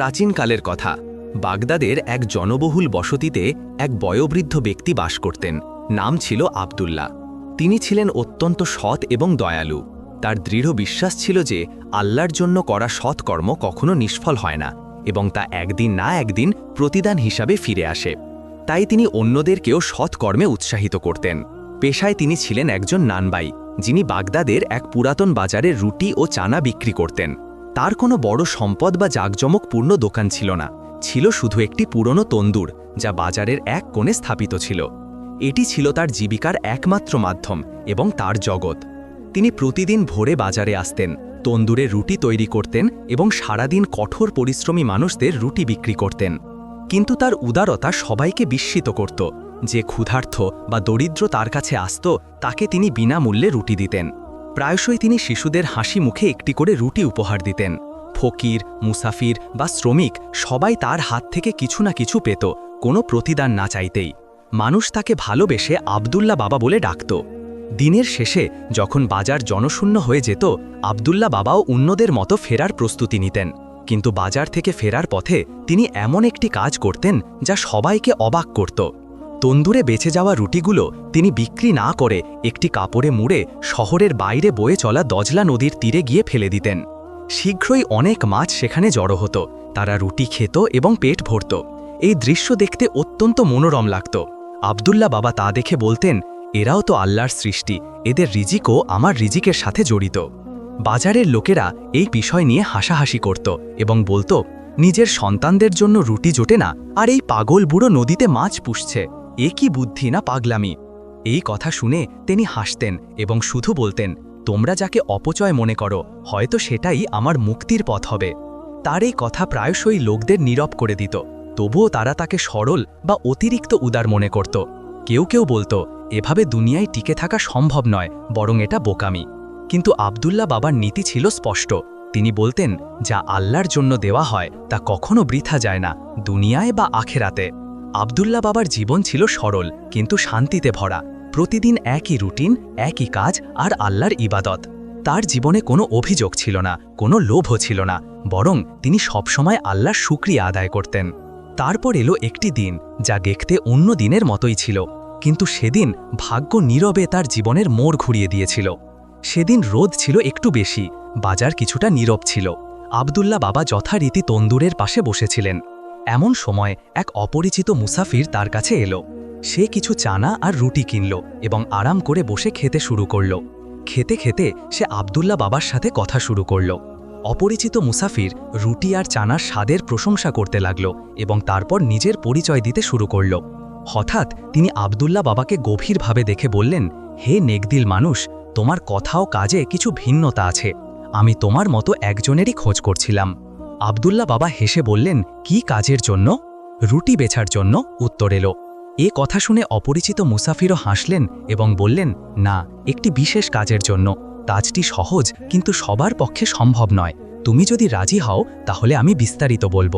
প্রাচীনকালের কথা, বাগদাদের এক জনবহুল বসতিতে এক বয়োবৃদ্ধ ব্যক্তি বাস করতেন, নাম ছিল আবদুল্লাহ। তিনি ছিলেন অত্যন্ত সৎ এবং দয়ালু। তার দৃঢ় বিশ্বাস ছিল যে আল্লাহর জন্য করা সৎকর্ম কখনো নিষ্ফল হয় না এবং তা একদিন না একদিন প্রতিদান হিসাবে ফিরে আসে। তাই তিনি অন্যদেরকেও সৎকর্মে উৎসাহিত করতেন। পেশায় তিনি ছিলেন একজন নানবাই, যিনি বাগদাদের এক পুরাতন বাজারে রুটি ও চানা বিক্রি করতেন। তার কোনো বড় সম্পদ বা জাঁকজমকপূর্ণ দোকান ছিল না। ছিল শুধু একটি পুরনো তন্দুর, যা বাজারের এক কোণে স্থাপিত ছিল। এটি ছিল তার জীবিকার একমাত্র মাধ্যম এবং তার জগৎ। তিনি প্রতিদিন ভোরে বাজারে আসতেন, তন্দুরে রুটি তৈরি করতেন এবং সারাদিন কঠোর পরিশ্রমী মানুষদের রুটি বিক্রি করতেন। কিন্তু তার উদারতা সবাইকে বিস্মিত করত। যে ক্ষুধার্থ বা দরিদ্র তার কাছে আসত, তাকে তিনি বিনামূল্যে রুটি দিতেন। প্রায়শই তিনি শিশুদের হাসি মুখে একটি করে রুটি উপহার দিতেন। ফকির, মুসাফির বা শ্রমিক সবাই তার হাত থেকে কিছু না কিছু পেত, কোনো প্রতিদান না চাইতেই। মানুষ তাকে ভালোবেসে আবদুল্লা বাবা বলে ডাকত। দিনের শেষে যখন বাজার জনশূন্য হয়ে যেত আবদুল্লা বাবাও অন্যদের মতো ফেরার প্রস্তুতি নিতেন। কিন্তু বাজার থেকে ফেরার পথে তিনি এমন একটি কাজ করতেন যা সবাইকে অবাক করত। তন্দুরে বেঁচে যাওয়া রুটিগুলো তিনি বিক্রি না করে একটি কাপড়ে মুড়ে শহরের বাইরে বয়ে চলা দজলা নদীর তীরে গিয়ে ফেলে দিতেন। শীঘ্রই অনেক মাছ সেখানে জড়ো হতো। তারা রুটি খেত এবং পেট ভরত। এই দৃশ্য দেখতে অত্যন্ত মনোরম লাগত। আবদুল্লা বাবা তা দেখে বলতেন, এরাও তো আল্লাহর সৃষ্টি। এদের রিজিকও আমার রিজিকের সাথে জড়িত। বাজারের লোকেরা এই বিষয় নিয়ে হাসাহাসি করত এবং বলতো, নিজের সন্তানদের জন্য রুটি জোটে না, আর এই পাগল বুড়ো নদীতে মাছ পুষছে। এ কি বুদ্ধি না পাগলামি? এই কথা শুনে তিনি হাসতেন এবং শুধু বলতেন, তোমরা যাকে অপচয় মনে করো, হয়তো সেটাই আমার মুক্তির পথ হবে। তার এই কথা প্রায়শই লোকদের নীরব করে দিত, তবুও তারা তাকে সরল বা অতিরিক্ত উদার মনে করত। কেউ কেউ বলতো, এভাবে দুনিয়ায় টিকে থাকা সম্ভব নয়, বরং এটা বোকামি। কিন্তু আবদুল্লা বাবার নীতি ছিল স্পষ্ট। তিনি বলতেন, যা আল্লাহর জন্য দেওয়া হয়, তা কখনো বৃথা যায় না, দুনিয়ায় বা আখেরাতে। আবদুল্লা বাবার জীবন ছিল সরল, কিন্তু শান্তিতে ভরা। প্রতিদিন একই রুটিন, একই কাজ আর আল্লাহর ইবাদত। তার জীবনে কোনো অভিযোগ ছিল না, কোনো লোভও ছিল না, বরং তিনি সবসময় আল্লাহর শুক্রিয়া আদায় করতেন। তারপর এলো একটি দিন, যা দেখতে অন্য দিনের মতোই ছিল, কিন্তু সেদিন ভাগ্য নীরবে তার জীবনের মোড় ঘুরিয়ে দিয়েছিল। সেদিন রোদ ছিল একটু বেশি, বাজার কিছুটা নীরব ছিল। আবদুল্লা বাবা যথারীতি তন্দুরের পাশে বসেছিলেন। এমন সময় এক অপরিচিত মুসাফির তার কাছে এলো। সে কিছু চানা আর রুটি কিনল এবং আরাম করে বসে খেতে শুরু করল। খেতে খেতে সে আবদুল্লা বাবার সাথে কথা শুরু করল। অপরিচিত মুসাফির রুটি আর চানার স্বাদের প্রশংসা করতে লাগল এবং তারপর নিজের পরিচয় দিতে শুরু করল। হঠাৎ তিনি আবদুল্লা বাবাকে গভীরভাবে দেখে বললেন, হে নেকদিল মানুষ, তোমার কথা ও কাজে কিছু ভিন্নতা আছে। আমি তোমার মতো একজনেরই খোঁজ করছিলাম। আবদুল্লা বাবা হেসে বললেন, কি কাজের জন্য? রুটি বেছার জন্য উত্তর এলো। এ কথা শুনে অপরিচিত মুসাফিরও হাসলেন এবং বললেন, না, একটি বিশেষ কাজের জন্য। কাজটি সহজ, কিন্তু সবার পক্ষে সম্ভব নয়। তুমি যদি রাজি হও, তাহলে আমি বিস্তারিত বলব।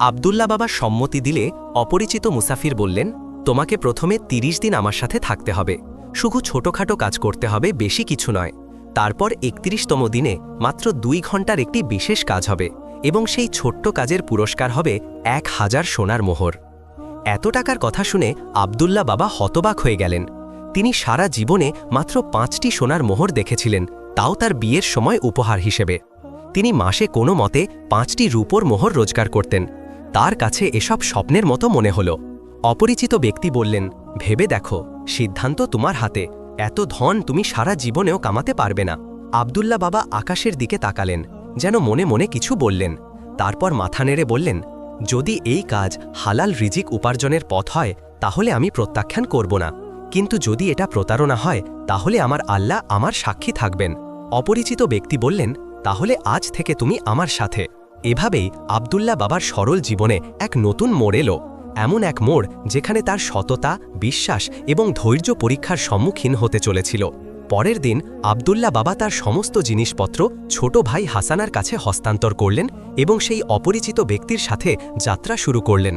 আবদুল্লা বাবা সম্মতি দিলে অপরিচিত মুসাফির বললেন, তোমাকে প্রথমে ৩০ দিন আমার সাথে থাকতে হবে। শুধু ছোটখাটো কাজ করতে হবে, বেশি কিছু নয়। তারপর একত্রিশতম দিনে মাত্র দুই ঘণ্টার একটি বিশেষ কাজ হবে। এবং সেই ছোট্ট কাজের পুরস্কার হবে এক হাজার সোনার মোহর। এত টাকার কথা শুনে আবদুল্লা বাবা হতবাক হয়ে গেলেন। তিনি সারা জীবনে মাত্র পাঁচটি সোনার মোহর দেখেছিলেন, তাও তার বিয়ের সময় উপহার হিসেবে। তিনি মাসে কোনো মতে পাঁচটি রূপোর মোহর রোজগার করতেন। তার কাছে এসব স্বপ্নের মতো মনে হল। অপরিচিত ব্যক্তি বললেন, ভেবে দেখো, সিদ্ধান্ত তোমার হাতে। এত ধন তুমি সারা জীবনেও কামাতে পারবে না। আবদুল্লা বাবা আকাশের দিকে তাকালেন। যেন মনে মনে কিছু বললেন। তারপর মাথা নেড়ে বললেন, যদি এই কাজ হালাল রিজিক উপার্জনের পথ হয়, তাহলে আমি প্রত্যাখ্যান করব না। কিন্তু যদি এটা প্রতারণা হয়, তাহলে আমার আল্লাহ আমার সাক্ষী থাকবেন। অপরিচিত ব্যক্তি বললেন, তাহলে আজ থেকে তুমি আমার সাথে। এভাবেই আবদুল্লা বাবার সরল জীবনে এক নতুন মোড় এলো। এমন এক মোড় যেখানে তার সততা, বিশ্বাস এবং ধৈর্য পরীক্ষার সম্মুখীন হতে চলেছিল। পরের দিন আবদুল্লা বাবা তার সমস্ত জিনিসপত্র ছোট ভাই হাসানার কাছে হস্তান্তর করলেন এবং সেই অপরিচিত ব্যক্তির সাথে যাত্রা শুরু করলেন।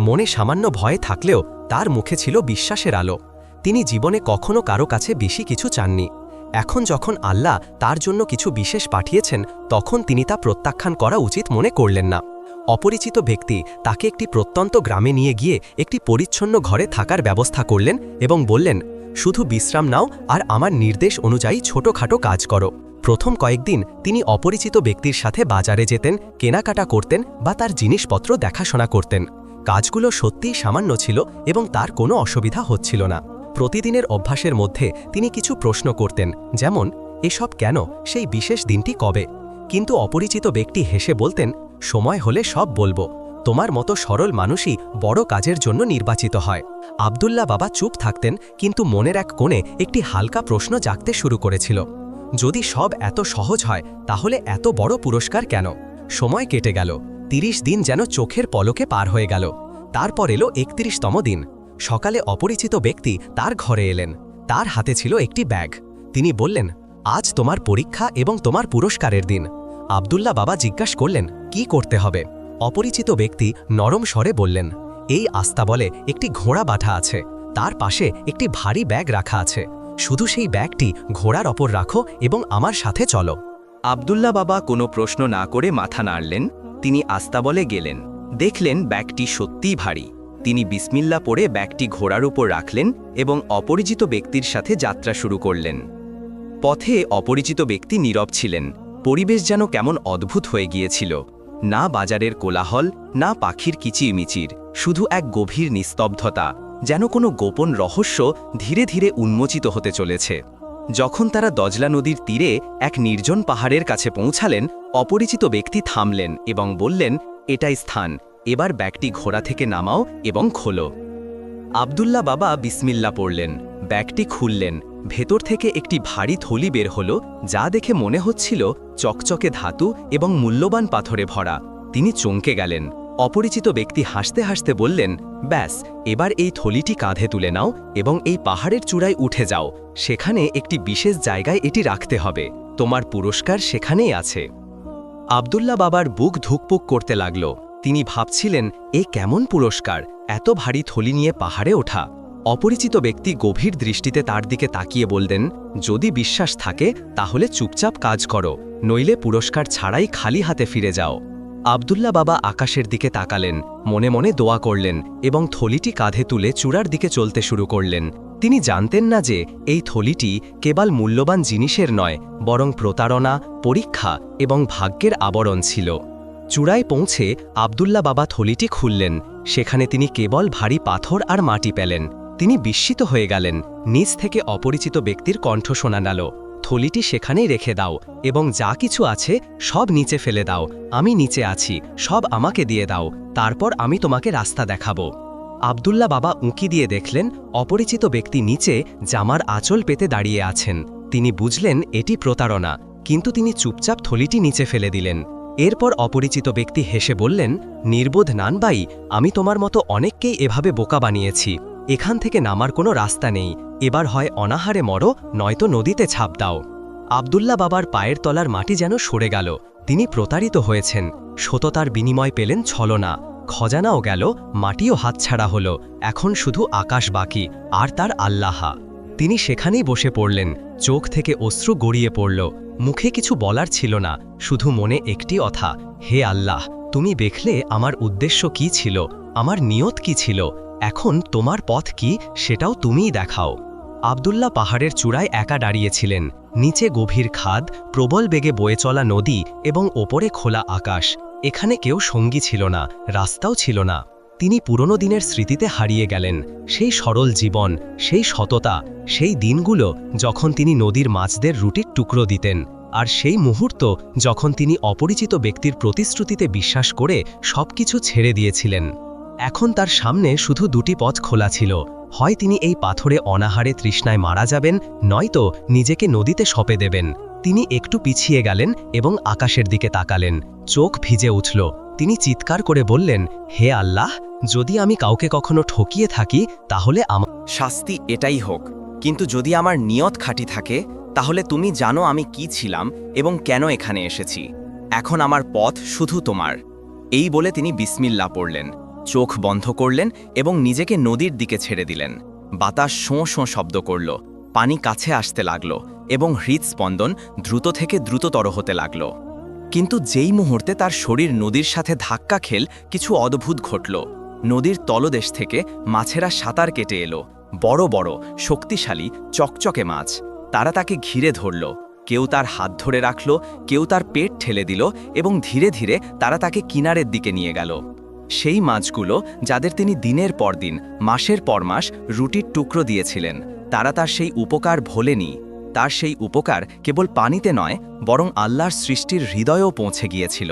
মনে সামান্য ভয়ে থাকলেও তার মুখে ছিল বিশ্বাসের আলো। তিনি জীবনে কখনো কারও কাছে বেশি কিছু চাননি। এখন যখন আল্লাহ তার জন্য কিছু বিশেষ পাঠিয়েছেন, তখন তিনি তা প্রত্যাখ্যান করা উচিত মনে করলেন না। অপরিচিত ব্যক্তি তাকে একটি প্রত্যন্ত গ্রামে নিয়ে গিয়ে একটি পরিচ্ছন্ন ঘরে থাকার ব্যবস্থা করলেন এবং বললেন শুধু বিশ্রাম নাও আর আমার নির্দেশ অনুযায়ী ছোটখাটো কাজ করো। প্রথম কয়েকদিন তিনি অপরিচিত ব্যক্তির সাথে বাজারে যেতেন, কেনাকাটা করতেন বা তার জিনিসপত্র দেখাশোনা করতেন। কাজগুলো সত্যিই সামান্য ছিল এবং তার কোনো অসুবিধা হচ্ছিল না। প্রতিদিনের অভ্যাসের মধ্যে তিনি কিছু প্রশ্ন করতেন, যেমন, এসব কেন? সেই বিশেষ দিনটি কবে? কিন্তু অপরিচিত ব্যক্তি হেসে বলতেন, সময় হলে সব বলব। তোমার মতো সরল মানুষই বড় কাজের জন্য নির্বাচিত হয়। আবদুল্লা বাবা চুপ থাকতেন, কিন্তু মনের এক কোণে একটি হালকা প্রশ্ন জাগতে শুরু করেছিল। যদি সব এত সহজ হয়, তাহলে এত বড় পুরস্কার কেন? সময় কেটে গেল, তিরিশ দিন যেন চোখের পলকে পার হয়ে গেল। তারপর এলো একত্রিশতম দিন। সকালে অপরিচিত ব্যক্তি তার ঘরে এলেন। তার হাতে ছিল একটি ব্যাগ। তিনি বললেন, আজ তোমার পরীক্ষা এবং তোমার পুরস্কারের দিন। আবদুল্লা বাবা জিজ্ঞাস করলেন, কি করতে হবে? অপরিচিত ব্যক্তি নরম স্বরে বললেন, এই আস্তা বলে একটি ঘোড়া বাঁধা আছে। তার পাশে একটি ভারী ব্যাগ রাখা আছে। শুধু সেই ব্যাগটি ঘোড়ার ওপর রাখো এবং আমার সাথে চলো আবদুল্লা বাবা কোনো প্রশ্ন না করে মাথা নাড়লেন। তিনি আস্তাবলে গেলেন, দেখলেন ব্যাগটি সত্যিই ভারী তিনি বিসমিল্লা পড়ে ব্যাগটি ঘোড়ার উপর রাখলেন এবং অপরিচিত ব্যক্তির সাথে যাত্রা শুরু করলেন। পথে অপরিচিত ব্যক্তি নীরব ছিলেন। পরিবেশ যেন কেমন অদ্ভুত হয়ে গিয়েছিল। না বাজারের কোলাহল, না পাখির কিচিরমিচির, শুধু এক গভীর নিস্তব্ধতা, যেন কোনো গোপন রহস্য ধীরে ধীরে উন্মোচিত হতে চলেছে। যখন তারা দজলা নদীর তীরে এক নির্জন পাহাড়ের কাছে পৌঁছালেন, অপরিচিত ব্যক্তি থামলেন এবং বললেন, এটাই স্থান, এবার ব্যাগটি ঘোড়া থেকে নামাও এবং খোলো। আবদুল্লা বাবা বিসমিল্লা পড়লেন, ব্যাগটি খুললেন ভেতর থেকে একটি ভারী থলি বের হল, যা দেখে মনে হচ্ছিল চকচকে ধাতু এবং মূল্যবান পাথরে ভরা। তিনি চমকে গেলেন। অপরিচিত ব্যক্তি হাসতে হাসতে বললেন, ব্যাস, এবার এই থলিটি কাঁধে তুলে নাও এবং এই পাহাড়ের চূড়ায় উঠে যাও। সেখানে একটি বিশেষ জায়গায় এটি রাখতে হবে। তোমার পুরস্কার সেখানেই আছে আবদুল্লা বাবার বুক ধুকপুক করতে লাগল। তিনি ভাবছিলেন, এ কেমন পুরস্কার? এত ভারী থলি নিয়ে পাহাড়ে ওঠা। অপরিচিত ব্যক্তি গভীর দৃষ্টিতে তার দিকে তাকিয়ে বললেন, যদি বিশ্বাস থাকে, তাহলে চুপচাপ কাজ করো, নইলে পুরস্কার ছাড়াই খালি হাতে ফিরে যাও। আবদুল্লা বাবা আকাশের দিকে তাকালেন, মনে মনে দোয়া করলেন এবং থলিটি কাঁধে তুলে চূড়ার দিকে চলতে শুরু করলেন। তিনি জানতেন না যে, এই থলিটি কেবল মূল্যবান জিনিসের নয়, বরং প্রতারণা, পরীক্ষা এবং ভাগ্যের আবরণ ছিল। চূড়ায় পৌঁছে আবদুল্লা বাবা থলিটি খুললেন, সেখানে তিনি কেবল ভারী পাথর আর মাটি পেলেন। তিনি বিস্মিত হয়ে গেলেন। নিজ থেকে অপরিচিত ব্যক্তির কণ্ঠ শোনা গেল থলিটি সেখানেই রেখে দাও এবং যা কিছু আছে সব নিচে ফেলে দাও। আমি নিচে আছি, সব আমাকে দিয়ে দাও। তারপর আমি তোমাকে রাস্তা দেখাবো। আবদুল্লা বাবা উঁকি দিয়ে দেখলেন, অপরিচিত ব্যক্তি নিচে জামার আঁচল পেতে দাঁড়িয়ে আছেন। তিনি বুঝলেন, এটি প্রতারণা। কিন্তু তিনি চুপচাপ থলিটি নিচে ফেলে দিলেন। এরপর অপরিচিত ব্যক্তি হেসে বললেন, নির্বোধ নানবাই, আমি তোমার মতো অনেককেই এভাবে বোকা বানিয়েছি। এখান থেকে নামার কোনো রাস্তা নেই। এবার হয় অনাহারে মরো, নয়তো নদীতে ছাপ দাও। আবদুল্লা বাবার পায়ের তলার মাটি যেন সরে গেল। তিনি প্রতারিত হয়েছেন। সততার বিনিময় পেলেন ছলনা। খজানাও গেল, মাটিও হাতছাড়া হল। এখন শুধু আকাশ বাকি, আর তার আল্লাহা। তিনি সেখানেই বসে পড়লেন। চোখ থেকে অশ্রু গড়িয়ে পড়ল। মুখে কিছু বলার ছিল না, শুধু মনে একটি অথা, হে আল্লাহ, তুমি দেখলে আমার উদ্দেশ্য কি ছিল? আমার নিয়ত কি ছিল? এখন তোমার পথ কি সেটাও তুমিই দেখাও। আবদুল্লা পাহাড়ের চূড়ায় একা দাঁড়িয়েছিলেন। নিচে গভীর খাদ, প্রবল বেগে বয়ে চলা নদী এবং ওপরে খোলা আকাশ। এখানে কেউ সঙ্গী ছিল না, রাস্তাও ছিল না। তিনি পুরনো দিনের স্মৃতিতে হারিয়ে গেলেন। সেই সরল জীবন, সেই সততা, সেই দিনগুলো যখন তিনি নদীর মাছদের রুটির টুকরো দিতেন আর সেই মুহূর্ত যখন তিনি অপরিচিত ব্যক্তির প্রতিশ্রুতিতে বিশ্বাস করে সবকিছু ছেড়ে দিয়েছিলেন। এখন তার সামনে শুধু দুটি পথ খোলা ছিল। হয় তিনি এই পাথরে অনাহারে তৃষ্ণায় মারা যাবেন, নয়তো নিজেকে নদীতে সঁপে দেবেন। তিনি একটু পিছিয়ে গেলেন এবং আকাশের দিকে তাকালেন। চোখ ভিজে উঠল। তিনি চিৎকার করে বললেন, হে আল্লাহ, যদি আমি কাউকে কখনো ঠকিয়ে থাকি, তাহলে আমার শাস্তি এটাই হোক। কিন্তু যদি আমার নিয়ত খাঁটি থাকে, তাহলে তুমি জানো আমি কি ছিলাম এবং কেন এখানে এসেছি। এখন আমার পথ শুধু তোমার। এই বলে তিনি বিসমিল্লা পড়লেন। চোখ বন্ধ করলেন এবং নিজেকে নদীর দিকে ছেড়ে দিলেন। বাতাস শোঁ শোঁ শব্দ করল। পানি কাছে আসতে লাগল এবং হৃদস্পন্দন দ্রুত থেকে দ্রুততর হতে লাগল। কিন্তু যেই মুহূর্তে তার শরীর নদীর সাথে ধাক্কা খেল, কিছু অদ্ভুত ঘটল। নদীর তলদেশ থেকে মাছেরা সাঁতার কেটে এলো। বড় বড়, শক্তিশালী, চকচকে মাছ। তারা তাকে ঘিরে ধরল। কেউ তার হাত ধরে রাখল, কেউ তার পেট ঠেলে দিল এবং ধীরে ধীরে তারা তাকে কিনারের দিকে নিয়ে গেল। সেই মাছগুলো যাদের তিনি দিনের পর দিন, মাসের পর মাস রুটির টুকরো দিয়েছিলেন, তারা তার সেই উপকার ভোলেনি। তার সেই উপকার কেবল পানিতে নয়, বরং আল্লাহর সৃষ্টির হৃদয়েও পৌঁছে গিয়েছিল।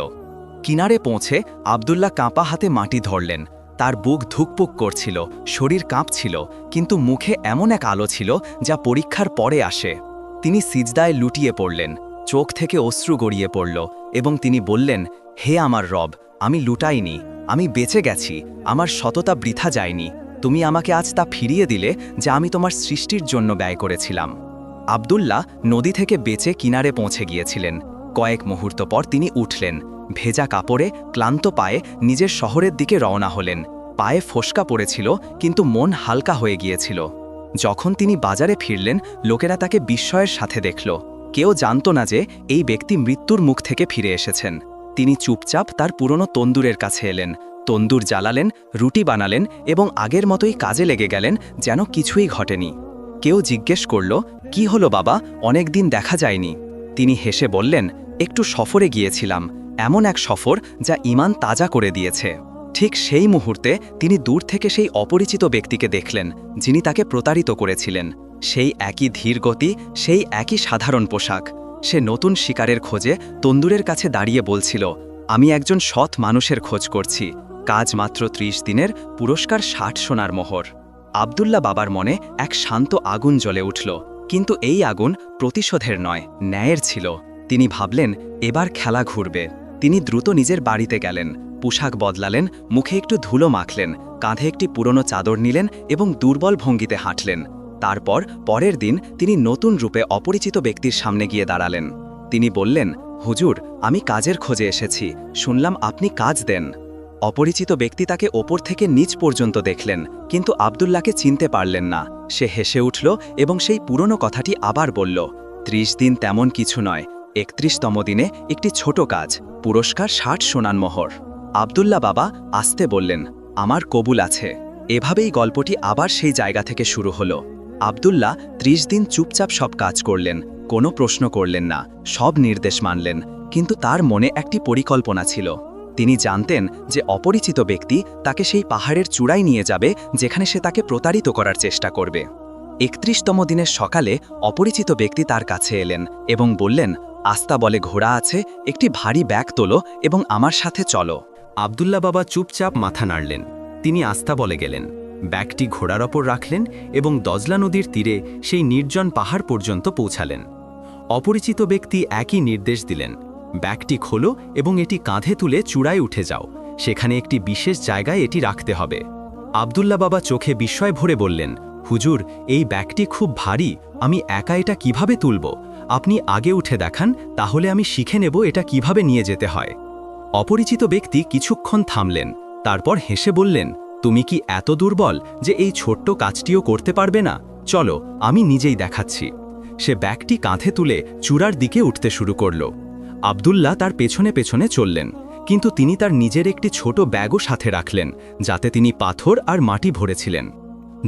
কিনারে পৌঁছে আবদুল্লাহ কাঁপা হাতে মাটি ধরলেন, তার বুক ধুকপুক করছিল, শরীর কাঁপছিল, কিন্তু মুখে এমন এক আলো ছিল যা পরীক্ষার পরে আসে। তিনি সিজদায় লুটিয়ে পড়লেন, চোখ থেকে অশ্রু গড়িয়ে পড়ল এবং তিনি বললেন, হে আমার রব, আমি লুটাইনি। আমি বেঁচে গেছি, আমার সততা বৃথা যায়নি, তুমি আমাকে আজ তা ফিরিয়ে দিলে যা আমি তোমার সৃষ্টির জন্য ব্যয় করেছিলাম। আবদুল্লাহ নদী থেকে বেঁচে কিনারে পৌঁছে গিয়েছিলেন। কয়েক মুহূর্ত পর তিনি উঠলেন, ভেজা কাপড়ে ক্লান্ত পায়ে নিজের শহরের দিকে রওনা হলেন। পায়ে ফোসকা পড়েছিল, কিন্তু মন হালকা হয়ে গিয়েছিল। যখন তিনি বাজারে ফিরলেন, লোকেরা তাকে বিস্ময়ের সাথে দেখল। কেউ জানত না যে, এই ব্যক্তি মৃত্যুর মুখ থেকে ফিরে এসেছেন। তিনি চুপচাপ তার পুরনো তন্দুরের কাছে এলেন। তন্দুর জ্বালালেন, রুটি বানালেন এবং আগের মতোই কাজে লেগে গেলেন যেন কিছুই ঘটেনি। কেউ জিজ্ঞেস করল, কি হলো বাবা? অনেক দিন দেখা যায়নি। তিনি হেসে বললেন, একটু সফরে গিয়েছিলাম। এমন এক সফর যা ইমান তাজা করে দিয়েছে। ঠিক সেই মুহূর্তে তিনি দূর থেকে সেই অপরিচিত ব্যক্তিকে দেখলেন, যিনি তাকে প্রতারিত করেছিলেন। সেই একই ধীর গতি সেই একই সাধারণ পোশাক। সে নতুন শিকারের খোঁজে তন্দুরের কাছে দাঁড়িয়ে বলছিল, আমি একজন সৎ মানুষের খোঁজ করছি। কাজ মাত্র ত্রিশ দিনের, পুরস্কার ষাট সোনার মোহর। আবদুল্লা বাবার মনে এক শান্ত আগুন জ্বলে উঠল, কিন্তু এই আগুন প্রতিশোধের নয়, ন্যায়ের ছিল। তিনি ভাবলেন, এবার খেলা ঘুরবে। তিনি দ্রুত নিজের বাড়িতে গেলেন, পোশাক বদলালেন, মুখে একটু ধুলো মাখলেন, কাঁধে একটি পুরনো চাদর নিলেন এবং দুর্বল ভঙ্গিতে হাঁটলেন। তারপর পরের দিন তিনি নতুন রূপে অপরিচিত ব্যক্তির সামনে গিয়ে দাঁড়ালেন। তিনি বললেন, হুজুর, আমি কাজের খোঁজে এসেছি। শুনলাম আপনি কাজ দেন। অপরিচিত ব্যক্তি তাকে ওপর থেকে নিচ পর্যন্ত দেখলেন, কিন্তু আবদুল্লাহকে চিনতে পারলেন না। সে হেসে উঠল এবং সেই পুরনো কথাটি আবার বলল, ত্রিশ দিন তেমন কিছু নয়। একত্রিশতম দিনে একটি ছোট কাজ, পুরস্কার ষাট সোনান মোহর। আবদুল্লা বাবা আসতে বললেন, আমার কবুল আছে। এভাবেই গল্পটি আবার সেই জায়গা থেকে শুরু হলো। আবদুল্লাহ ত্রিশ দিন চুপচাপ সব কাজ করলেন, কোনো প্রশ্ন করলেন না, সব নির্দেশ মানলেন, কিন্তু তার মনে একটি পরিকল্পনা ছিল। তিনি জানতেন যে অপরিচিত ব্যক্তি তাকে সেই পাহাড়ের চূড়ায় নিয়ে যাবে, যেখানে সে তাকে প্রতারিত করার চেষ্টা করবে। একত্রিশতম দিনের সকালে অপরিচিত ব্যক্তি তার কাছে এলেন এবং বললেন, আস্তা বলে ঘোড়া আছে, একটি ভারী ব্যাগ তোলো এবং আমার সাথে চলো। আবদুল্লা বাবা চুপচাপ মাথা নাড়লেন। তিনি আস্থা বলে গেলেন ব্যাগটি ঘোড়ার ওপর রাখলেন এবং দজলা নদীর তীরে সেই নির্জন পাহাড় পর্যন্ত পৌঁছালেন। অপরিচিত ব্যক্তি একই নির্দেশ দিলেন, ব্যাগটি খোলো এবং এটি কাঁধে তুলে চূড়ায় উঠে যাও। সেখানে একটি বিশেষ জায়গায় এটি রাখতে হবে। আবদুল্লা বাবা চোখে বিস্ময় ভরে বললেন, হুজুর, এই ব্যাগটি খুব ভারী। আমি একা এটা কীভাবে তুলব? আপনি আগে উঠে দেখান, তাহলে আমি শিখে নেব এটা কীভাবে নিয়ে যেতে হয়। অপরিচিত ব্যক্তি কিছুক্ষণ থামলেন, তারপর হেসে বললেন তুমি কি এত দুর্বল যে এই ছোট্ট কাজটিও করতে পারবে না? চলো, আমি নিজেই দেখাচ্ছি। সে ব্যাগটি কাঁধে তুলে চূড়ার দিকে উঠতে শুরু করল। আবদুল্লাহ তার পেছনে পেছনে চললেন, কিন্তু তিনি তার নিজের একটি ছোট ব্যাগও সাথে রাখলেন, যাতে তিনি পাথর আর মাটি ভরেছিলেন।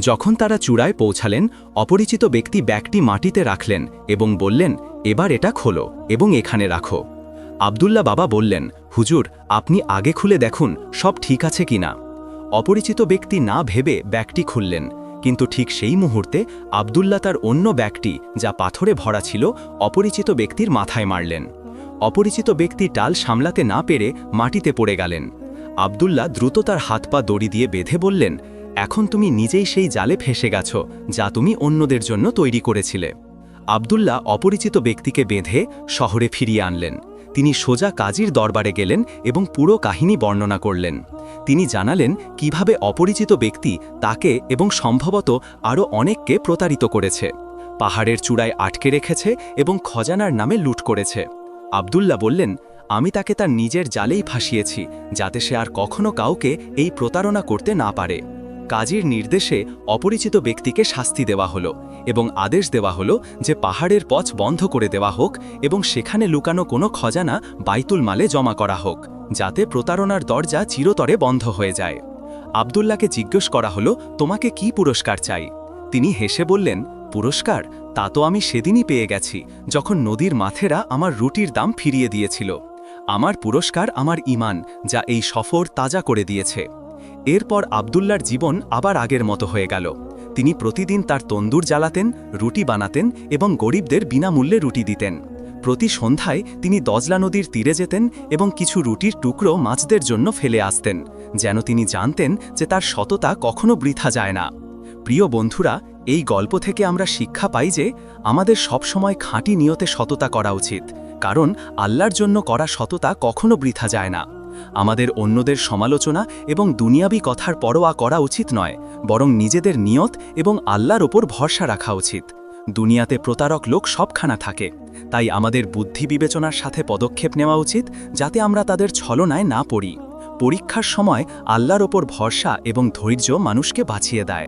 যখন তারা চূড়ায় পৌঁছালেন, অপরিচিত ব্যক্তি ব্যাগটি মাটিতে রাখলেন এবং বললেন, এবার এটা খোলো এবং এখানে রাখো। আবদুল্লা বাবা বললেন, হুজুর, আপনি আগে খুলে দেখুন, সব ঠিক আছে কিনা? অপরিচিত ব্যক্তি না ভেবে ব্যাগটি খুললেন, কিন্তু ঠিক সেই মুহূর্তে আবদুল্লা তার অন্য ব্যাগটি, যা পাথরে ভরা ছিল, অপরিচিত ব্যক্তির মাথায় মারলেন। অপরিচিত ব্যক্তি টাল সামলাতে না পেরে মাটিতে পড়ে গেলেন। আবদুল্লা দ্রুত তার হাত পা দড়ি দিয়ে বেঁধে বললেন, এখন তুমি নিজেই সেই জালে ফেসে গেছ, যা তুমি অন্যদের জন্য তৈরি করেছিলে। আবদুল্লা অপরিচিত ব্যক্তিকে বেঁধে শহরে ফিরিয়ে আনলেন। তিনি সোজা কাজীর দরবারে গেলেন এবং পুরো কাহিনী বর্ণনা করলেন। তিনি জানালেন কীভাবে অপরিচিত ব্যক্তি তাকে এবং সম্ভবত আরও অনেককে প্রতারিত করেছে। পাহাড়ের চূড়ায় আটকে রেখেছে এবং খজানার নামে লুট করেছে। আবদুল্লা বললেন, আমি তাকে তার নিজের জালেই ফাঁসিয়েছি, যাতে সে আর কখনো কাউকে এই প্রতারণা করতে না পারে। কাজীর নির্দেশে অপরিচিত ব্যক্তিকে শাস্তি দেওয়া হলো এবং আদেশ দেওয়া হলো যে পাহাড়ের পথ বন্ধ করে দেওয়া হোক এবং সেখানে লুকানো কোনো খজানা বাইতুল মালে জমা করা হোক, যাতে প্রতারণার দরজা চিরতরে বন্ধ হয়ে যায়। আবদুল্লাকে জিজ্ঞেস করা হলো, তোমাকে কি পুরস্কার চাই? তিনি হেসে বললেন, পুরস্কার? তা তো আমি সেদিনই পেয়ে গেছি, যখন নদীর মাথেরা আমার রুটির দাম ফিরিয়ে দিয়েছিল। আমার পুরস্কার আমার ইমান যা এই সফর তাজা করে দিয়েছে। এরপর আবদুল্লার জীবন আবার আগের মতো হয়ে গেল। তিনি প্রতিদিন তার তন্দুর জ্বালাতেন, রুটি বানাতেন এবং গরিবদের বিনামূল্যে রুটি দিতেন। প্রতি সন্ধ্যায় তিনি দজলা নদীর তীরে যেতেন এবং কিছু রুটির টুকরো মাছদের জন্য ফেলে আসতেন, যেন তিনি জানতেন যে তার সততা কখনো বৃথা যায় না। প্রিয় বন্ধুরা, এই গল্প থেকে আমরা শিক্ষা পাই যে আমাদের সবসময় খাঁটি নিয়তে সততা করা উচিত, কারণ আল্লাহর জন্য করা সততা কখনো বৃথা যায় না। আমাদের অন্যদের সমালোচনা এবং দুনিয়াবি কথার পরোয়া করা উচিত নয়, বরং নিজেদের নিয়ত এবং আল্লাহর ওপর ভরসা রাখা উচিত। দুনিয়াতে প্রতারক লোক সবখানা থাকে, তাই আমাদের বুদ্ধি বিবেচনার সাথে পদক্ষেপ নেওয়া উচিত, যাতে আমরা তাদের ছলনায় না পড়ি। পরীক্ষার সময় আল্লাহর ওপর ভরসা এবং ধৈর্য মানুষকে বাঁচিয়ে দেয়।